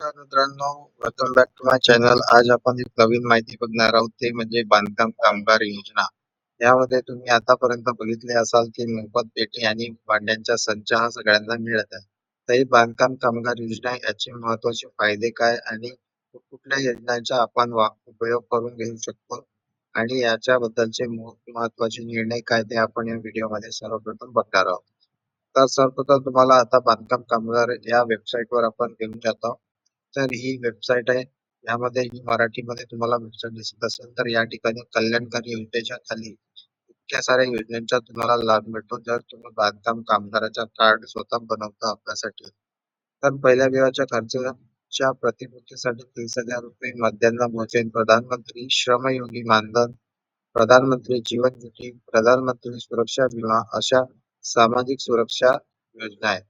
नमस्कार मित्रांनो welcome back to my channel आज आपण एक नवीन माहिती बघणार आहोत ते म्हणजे बांधकाम कामगार योजना. यामध्ये तुम्ही आतापर्यंत बघितले असाल की मोफत पेटी आणि भांड्यांचा संच हा सगळ्यांना मिळत आहे. तर ही बांधकाम कामगार योजना याचे महत्त्वाचे फायदे काय आणि कुठल्या योजनांचा आपण वा- उपयोग करून घेऊ शकतो? आणि याच्याबद्दलचे महत्त्वाचे निर्णय काय ते आपण या व्हिडिओमध्ये सर्वप्रथम बघणार आहोत. तर सर्वप्रथम तुम्हाला आता बांधकाम कामगार या वेबसाईट वर आपण घेऊन जातो. तर ही वेबसाईट आहे. यामध्ये ही मराठीमध्ये तुम्हाला वेबसाईट दिसत असेल तर या ठिकाणी कल्याणकारी योजनेच्या खाली इतक्या साऱ्या योजनांचा तुम्हाला लाभ मिळतो. जर तुम्ही बांधकाम कामगाराचा कार्ड स्वतः बनवता आपल्यासाठी तर पहिल्या विवाहाच्या खर्चाच्या प्रतिपूर्तीसाठी तीस हजार रुपये मध्यान्ह भोजन प्रधानमंत्री श्रमयोगी मानधन प्रधानमंत्री जीवन ज्योती प्रधानमंत्री सुरक्षा विमा अशा सामाजिक सुरक्षा योजना आहेत.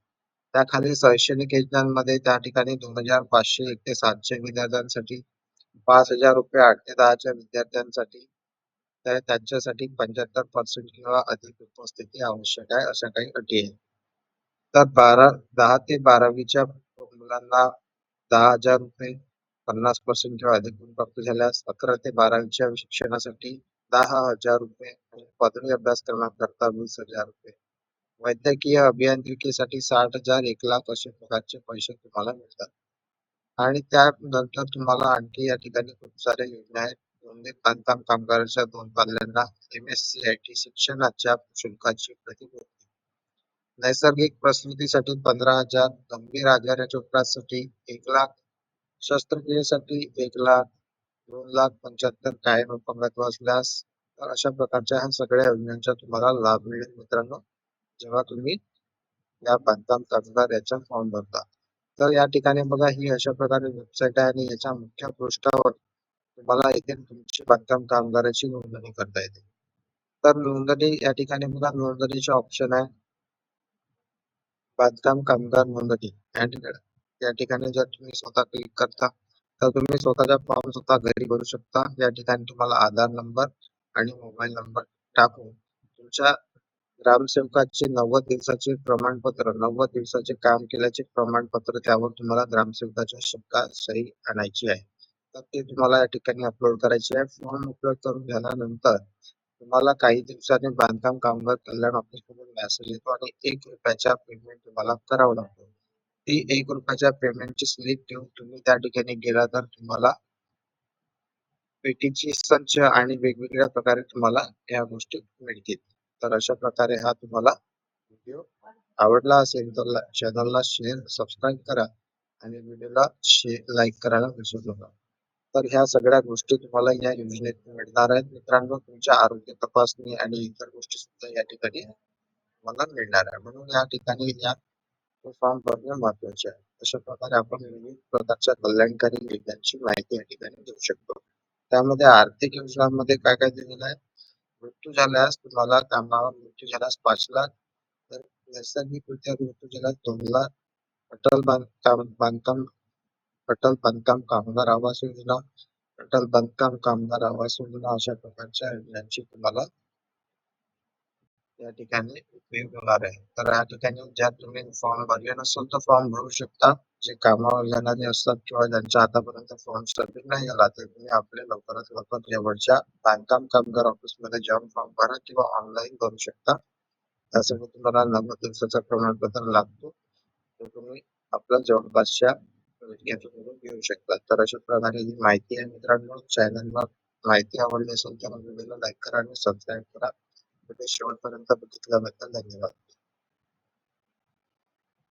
त्याखालील शैक्षणिक योजनांमध्ये त्या ठिकाणी दोन हजार पाचशे एक ते सातशे विद्यार्थ्यांसाठी पाच हजार रुपये आठ ते दहाच्या विद्यार्थ्यांसाठी तर त्यांच्यासाठी पंच्याहत्तर पर्सेंट किंवा अधिक उपस्थिती आवश्यक आहे अशा काही अटी आहेत. तर बारा दहा ते बारावीच्या मुलांना दहा हजार रुपये पन्नास पर्सेंट किंवा अधिक गुण प्राप्त झाल्यास अकरा ते बारावीच्या शिक्षणासाठी दहा हजार रुपये पदवी अभ्यासक्रमाकरता वीस हजार रुपये. वैद्यकीय अभियांत्रिकीसाठी साठ हजार एक लाख अशा प्रकारचे पैसे तुम्हाला मिळतात. आणि त्यानंतर तुम्हाला आणखी या ठिकाणी खूप साऱ्या योजना आहेत. नोंदणी बांधकाम कामगारांच्या दोन पाल्यांना M S C I T शिक्षणाच्या शुल्काची प्रतिपूर्ती नैसर्गिक प्रसूतीसाठी पंधरा हजार गंभीर आजाराच्या उपचारासाठी एक लाख शस्त्रक्रियेसाठी एक लाख दोन लाख पंच्याहत्तर कायम अपंगत्व असल्यास तर अशा प्रकारच्या ह्या सगळ्या योजनांचा तुम्हाला लाभ मिळेल मित्रांनो. जेव्हा तुम्ही या बांधकाम कामगार याचा फॉर्म भरता. तर या ठिकाणी बघा ही अशा प्रकारे वेबसाईट आहे आणि याच्या मुख्य पृष्ठावर तुम्हाला इथे तुमची बांधकाम कामगाराची नोंदणी करता येते. तर नोंदणी या ठिकाणी बघा नोंदणीचे ऑप्शन आहे. बांधकाम कामगार नोंदणी. या ठिकाणी या ठिकाणी जर तुम्ही स्वतः क्लिक करता तर तुम्ही स्वतःचा फॉर्म स्वतः घरी भरू शकता. या ठिकाणी तुम्हाला आधार नंबर आणि मोबाईल नंबर टाकून तुमच्या ग्रामसेवकाचे नव्वद दिवसाचे प्रमाणपत्र नव्वद दिवसाचे काम केल्याचे प्रमाणपत्र त्यावर तुम्हाला ग्रामसेवकाच्या शब्दा सही आणायची आहे. तर ते तुम्हाला या ठिकाणी अपलोड करायचे आहे. फॉर्म अपलोड करून झाल्यानंतर तुम्हाला काही दिवसांनी बांधकाम कामगार कल्याण ऑफिस मॅसेज येतो आणि एक रुपयाचा पेमेंट तुम्हाला करावं लागतो. ती एक रुपयाच्या पेमेंटची स्लिप देऊन तुम्ही त्या ठिकाणी गेला तर तुम्हाला पेटीची संच आणि वेगवेगळ्या प्रकारे तुम्हाला या गोष्टी मिळतील. तर अशा प्रकारे हा तुम्हाला व्हिडिओ आवडला असेल तर चॅनलला शेअर सबस्क्राईब करा आणि व्हिडिओला लाईक करायला विसरू नका. तर ह्या सगळ्या गोष्टी तुम्हाला या योजनेत मिळणार आहेत. मित्रांनो तुमच्या आरोग्य तपासणी आणि इतर गोष्टी सुद्धा या ठिकाणी तुम्हाला मिळणार आहे. म्हणून या ठिकाणी या फॉर्म भरणे महत्त्वाचे आहे. अशा प्रकारे आपण विविध प्रकारच्या कल्याणकारी योजनांची माहिती या ठिकाणी देऊ शकतो. त्यामध्ये आर्थिक योजनांमध्ये काय काय दिलेलं आहे? मृत्यू झाल्यास तुम्हाला त्यांना मृत्यू झाल्यास पाच लाख. तर नैसर्गिकरित्या मृत्यू झाल्यास दोन लाख. अटल बांधकाम बांधकाम अटल बांधकाम कामगार आवास योजना अटल बांधकाम कामगार आवास योजना अशा प्रकारच्या योजनांची तुम्हाला या ठिकाणी उपयोग होणार आहे. तर या ठिकाणी ज्या तुम्ही फॉर्म भरले नसेल तर फॉर्म भरू शकता. जे कामावर जाणारे असतात किंवा ज्यांच्या आतापर्यंत फॉर्म सबमिट नाही झाला तर तुम्ही आपले लवकरात लवकर जवळच्या बांधकाम कामगार ऑफिसमध्ये जाऊन फॉर्म भरा किंवा ऑनलाईन भरू शकता. त्यासाठी तुम्हाला नव्वद दिवसाचं प्रमाणपत्र लागतो. तर तुम्ही आपल्या जवळपासच्या घेऊ शकता. तर अशा प्रकारे ही माहिती आहे मित्रांनो. चॅनलला माहिती आवडली असेल तर व्हिडिओला लाईक करा आणि सबस्क्राईब करा. व्हिडिओ शेवटपर्यंत बघितल्याबद्दल धन्यवाद.